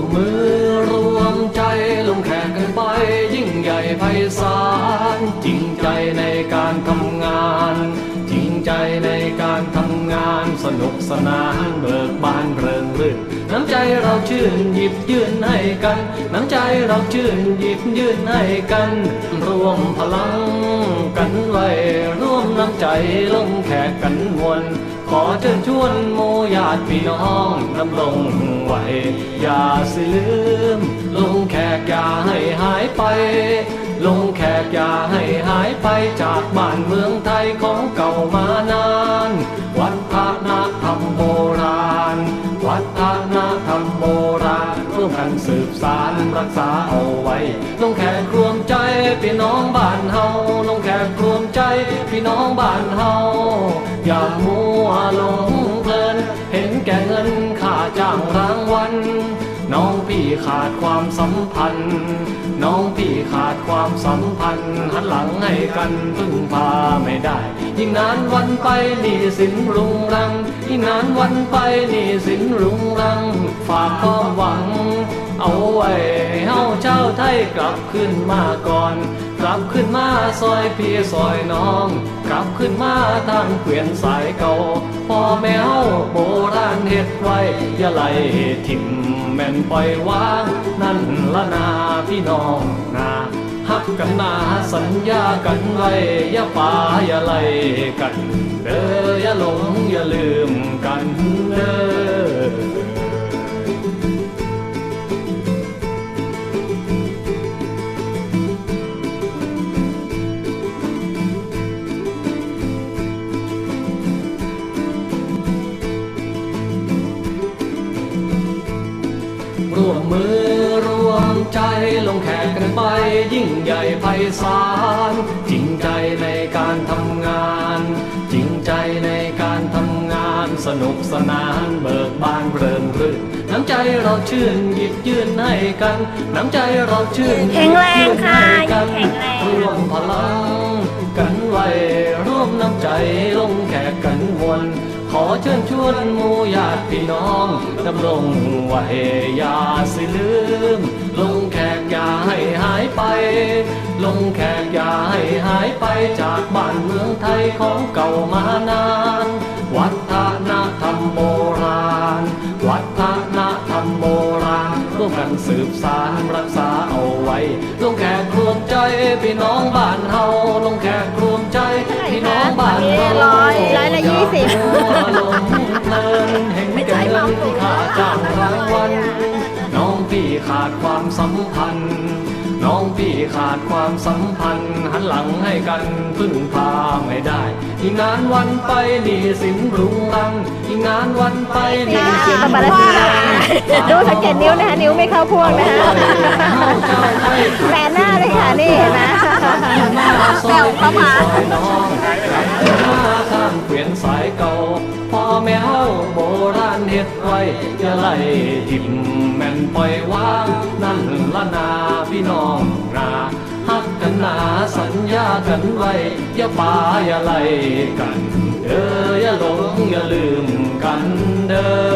มมือรวมใจลงแขกกันไป ยิ่งใหญ่ไพศาลจริงใจในการทำงาน จริงใจในการทำงานสนุกสนานเบิกบานเริงรื่นน้ำใจเราชื่นหยิบยื่นให้กัน น้ำใจเราชื่นหยิบยื่นให้กัน รวมพลังกันไว้ร่วมน้ำใจลงแขกกันมวล ขอเชิญชวนโมญาติพี่น้องดำรงไว้อย่าสิลืม ลงแขกอย่าให้หายไป ลงแขกอย่าให้หายไปจากบ้านเมืองไทยของเก่ามานาน วัฒนธรรมโบราณ วัฒนธรรมโบราณร่วมกันสืบสานรักษาเอาไว้ ลงแขกรวมใจพี่น้องบ้านเฮาลงแขกรวมใจพี่น้องบ้านเฮาอย่ามัว หลงเพลิน เห็นแก่เงินค่าจ้างรางวัลน้องพี่ขาดความสัมพันธ์ น้องพี่ขาดความสัมพันธ์ หันหลังให้กันพึ่งพาไม่ได้ ยิ่งนานวันไปนี่สินรุงรัง ยิ่งนานวันไปนี่สินรุงรัง ฝากความหวัง เอาไว้เฮาเจ้าไทยกลับขึ้นมาก่อน กลับขึ้นมาซอยพี่ซอยน้อง กลับขึ้นมาทางเกวียนสายเก่าพ่อแม่เฮาโบราณเฮ็ดไว้อย่าไหลทิ่มแม่นปล่อยวาง นั่นละนาพี่น้องนาฮักกันนาสัญญากันไว้อย่าป่าอย่าไล่กันเด้ออย่าหลงอย่าลืมกัน ร่วมมือรวมใจลงแขกกันไป ยิ่งใหญ่ไพศาลจริงใจในการทำงาน จริงใจในการทำงานสนุกสนานเบิกบานเริงรื่นน้ำใจเราชื่นหยิบยื่นให้กัน น้ำใจเราชื่นหยิบแข็งแรงค่ะยื่นให้กันแข็งแรงร่วมพลังกันไว้ร่วมน้ำใจลงแขกกันมวล ขอเชิญชวนมู่ญาติพี่น้องดำรงไว้อย่าสิลืม ลงแขกอย่าให้หายไป ลงแขกอย่าให้หายไปจากบ้านเมืองไทยของเก่ามานาน วัฒนธรรมโบราณ วัฒนธรรมโบราณร่วมกันสืบสานรักษาเอาไว้ ลงแขกรวมใจพี่น้องบ้านเฮาลงแข ยละยี่สิบลงเพลินเห็นแก่เงินค่าจ้างรางวัลน้องพี่ขาดความสัมพันธ์ น้องพี่ขาดความสัมพันธ์ หันหลังให้กันพึ่งพาไม่ได้ อีกนานวันไปหนี่สินรุงรัง อีกนานวันไปหนี่สินปาราสีลาดูสังเกตนิ้วนะคะนิ้วไม่เข้าพวงนะคะแหวนหน้าเลยค่ะนี่เห็นไหมแปวเข้ามาน้องมาข้างเกวียนสายเก่าพ่อแม่เฮาโบราณเฮ็ดไว้อย่าไล่ทิ่มแม่นปล่อยวางนั่นละนาพี่น้องนาฮักกันนาสัญญากันไว้อย่าป่าอย่าไล่กันเด้ออย่าหลงอย่าลืมกันเด้อ